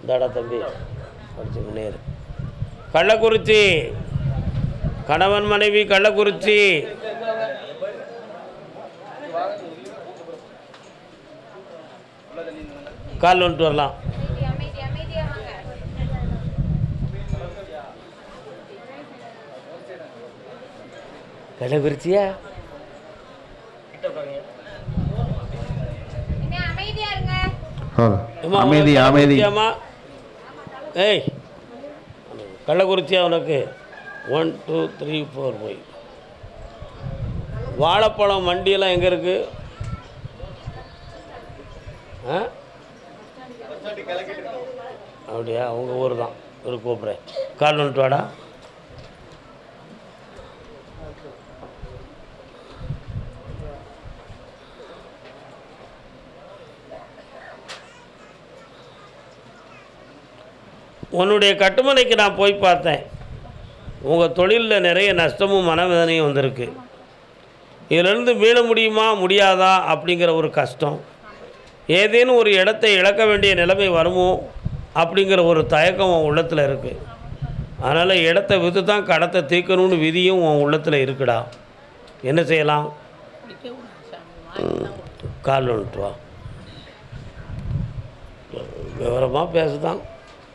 இந்தாடா தம்பி. இரு. கள்ளக்குறிச்சி. கணவன் மனைவி கள்ளக்குறிச்சி. கால் வந்துட்டு வரலாம். கள்ளக்குறிச்சியா? அமைதி அமைதி? ஏய் கள்ளக்குறிச்சியா உனக்கு? ஒன் டூ த்ரீ ஃபோர் போய் வாழைப்பழம் வண்டியெல்லாம் எங்கே இருக்குது ஆ? அப்படியா உங்கள் ஊர் தான். ஒரு கூப்பிட்றேன். கால் வந்துட்டு வாடா. உன்னுடைய கட்டுமனைக்கு நான் போய் பார்த்தேன். உங்கள் தொழிலில் நிறைய நஷ்டமும் மனவேதனையும் வந்திருக்கு. இதிலிருந்து மீள முடியுமா? முடியாதா? அப்படிங்கிற ஒரு கஷ்டம். ஏதேனும் ஒரு இடத்தை இழக்க வேண்டிய நிலைமை வருமோ? அப்படிங்கிற ஒரு தயக்கம் உன் உள்ளத்தில் இருக்குது அதனால் இடத்த விற்று தான் கடத்தை தீர்க்கணும்னு விதியும் உன் உள்ளத்தில் இருக்குடா. என்ன செய்யலாம்? கால் வந்துட்டு வா. விவரமாக பேசுதான்.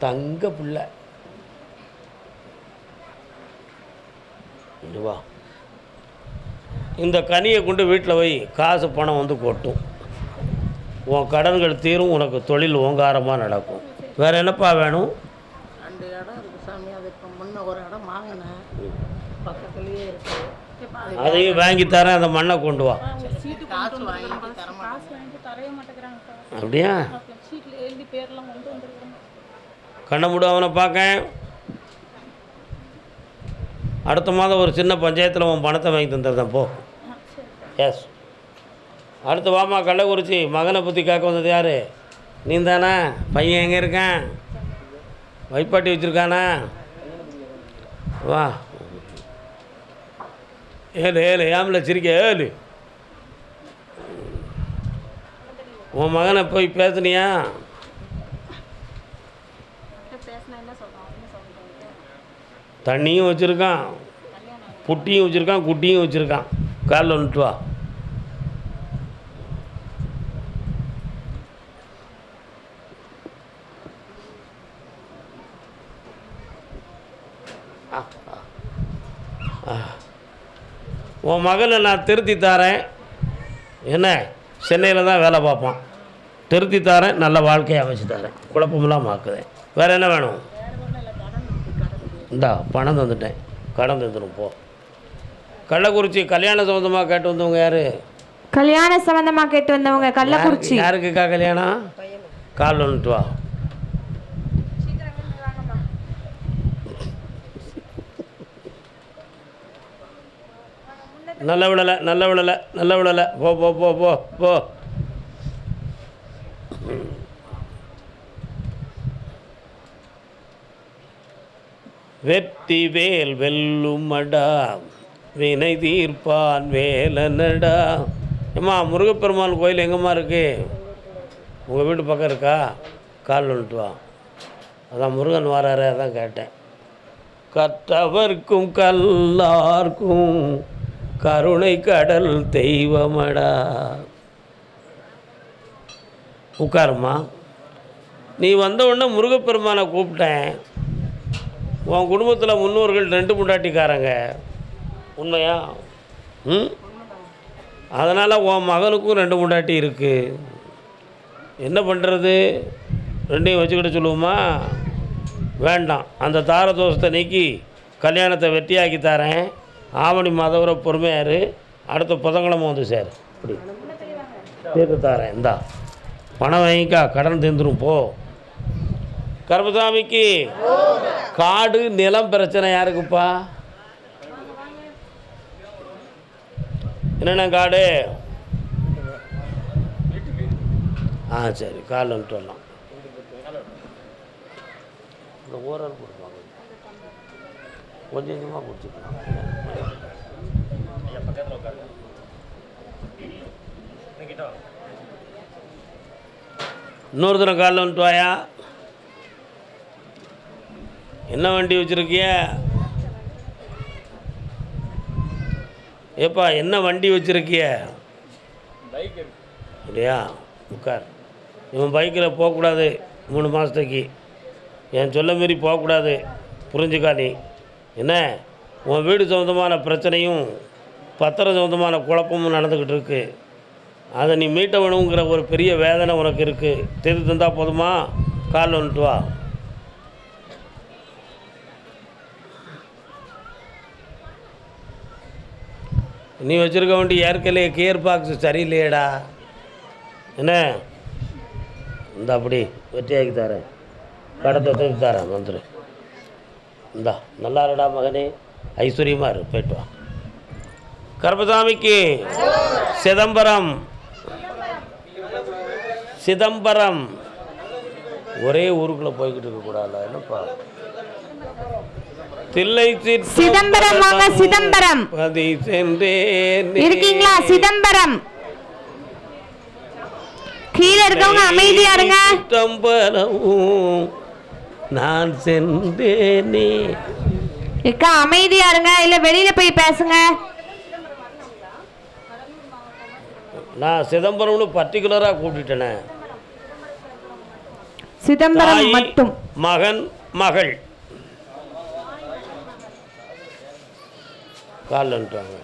தங்க பிள்ளை. இங்க வா. இந்த கனியை கொண்டு வீட்டில் வை காசு பணம் வந்து கொட்டும். உன் கடன்கள் தீரும் உனக்கு தொழில் ஓங்காரமாக நடக்கும். வேறு என்னப்பா வேணும்? ரெண்டு இடம் இருக்கு சாமி. அது இப்போ முன்ன ஒரு இடம் வாங்கினேன். பக்கத்துலேயே இருக்கு. அதையும் வாங்கி தரேன் அந்த மண்ணை கொண்டு வா. சீட்டு கண்ணை மூடு அவனை பார்க்க அடுத்த மாதம் ஒரு சின்ன பஞ்சாயத்தில் உன் பணத்தை வாங்கி தந்துடுறேன் போ. எஸ் அடுத்து வாமா கள்ளக்குறிச்சி மகனை பற்றி கேட்க வந்தது யார்? நீ தானே பையன் எங்கே இருக்கான்? வைப்பாட்டி வச்சுருக்கானா? வா. ஏழு ஏழு ஏமில் சிரிக்க ஏழு உன் மகனை போய் பேசுனியா பேசினா என்ன சொல்கிறான் என்ன சொல்கிறாங்க தண்ணியும் வச்சுருக்கான். புட்டியும் வச்சுருக்கான் குட்டியும் வச்சுருக்கான். காலில் வந்துட்டு வா. உன் மகனை நான் திருத்தி தாரேன். என்ன? சென்னையில் தான் வேலை பார்ப்பான். திருத்தி தாரேன் நல்ல வாழ்க்கையை அமைச்சு தரேன். குழப்பமெல்லாம் ஆக்குதேன். வேறு என்ன வேணும்? இந்தா பணம் தந்துட்டேன். கடன் தந்துடும் போ. கள்ளக்குறிச்சி கல்யாண சம்மந்தமாக கேட்டு வந்தவங்க யார்? கல்யாண சம்பந்தமா கேட்டு வந்தவங்க கள்ளக்குறிச்சி. யாருக்குக்கா கல்யாணம்? கால் வந்துட்டு வா. நல்ல விடலை நல்ல விடலை நல்ல விடலை. போ போ போ போ போ. வெற்றி வேல் வெல்லுமடா வினை தீர்ப்பான் வேலனடா. ஏம்மா முருகப்பெருமாள் கோயில் எங்கேம்மா இருக்குது உங்கள் வீட்டு பக்கம் இருக்கா? கால் வந்துட்டு வா. அதான் முருகன் வராரு அதான் கேட்டேன். கத்தவர்க்கும் கல்லார்க்கும் கருணை கடல் தெய்வமடா. உட்காருமா நீ வந்த உடனே முருகப்பெருமானை கூப்பிட்டேன். உன் குடும்பத்தில் முன்னோர்கள் ரெண்டு முண்டாட்டிக்காரங்க உண்மையா? ம்? அதனால் உன் மகனுக்கும் ரெண்டு முண்டாட்டி இருக்குது என்ன பண்ணுறது ரெண்டையும் வச்சுக்கிட்டு சொல்லுவோமா? வேண்டாம். அந்த தார தோஷத்தை நீக்கி கல்யாணத்தை வெட்டியாக்கி தரேன். ஆவணி மாதவர பொறுமையார் அடுத்த புதங்கிழமை வந்து சார். இப்படி தீர்த்து தரேன். இந்தா. பணம் வாங்கிக்கா. கடன் தீர்ந்துடும் போ. கருப்பசாமிக்கு. காடு நிலம் பிரச்சனை யாருக்குப்பா? என்னென்ன காடு? ஆ சரி கால் வந்துட்டு வரலாம். இந்த ஓரல் கொடுப்பாங்க. கொஞ்சம் கொஞ்சமாக குடிச்சுக்கலாம் இன்னொரு தினம் காலில் வந்துட்டு வாயா? என்ன வண்டி வச்சுருக்கிய? ஏப்பா என்ன வண்டி வச்சுருக்கிய? அப்படியா? உட்கார். இவன் பைக்கில் போகக்கூடாது மூணு மாதத்துக்கு என் சொல்ல மாரி போகக்கூடாது. புரிஞ்சுக்கா நீ. என்ன? உன் வீடு சம்மந்தமான பிரச்சனையும் பத்திரம் சம்மந்தமான குழப்பமும் நடந்துக்கிட்டு இருக்கு. அதை நீ மீட்ட வேணுங்கிற ஒரு பெரிய வேதனை உனக்கு இருக்குது தெரிந்து தந்தால் போதுமா? காலில் வந்துட்டு வா. நீ வச்சுருக்க வண்டி ஏற்கனவே கியர் பாக்ஸ் சரியில்லையேடா. என்ன? இந்த அப்படி வெற்றியாக்கி தரேன். கடத்தை தூக்கி தரேன் வந்துடு இந்தா நல்லா இருடா மகனே. ஐஸ்வர்யமாக இரு போயிட்டு வா. கருப்பசாமிக்கு சிதம்பரம். சிதம்பரம். ஒரே ஊருக்குள்ளே போய்கிட்டு இருக்கக்கூடாதுல என்னப்பா? தில்லை சிதம்பரம் வாங்க சிதம்பரம். பதி சென்றேன். இருக்கீங்களா? சிதம்பரம். கீழே இருக்கவங்க அமைதியா இருங்க நான் சென்றேனே. இக்கா அமைதியா இருங்க இல்ல வெளியில போய் பேசுங்க. நான் சிதம்பரம்னு பர்டிகுலராக கூட்டிட்டேனே சிதம்பரம் மட்டும். மகன் மகள். காலில் வந்துட்டாங்க.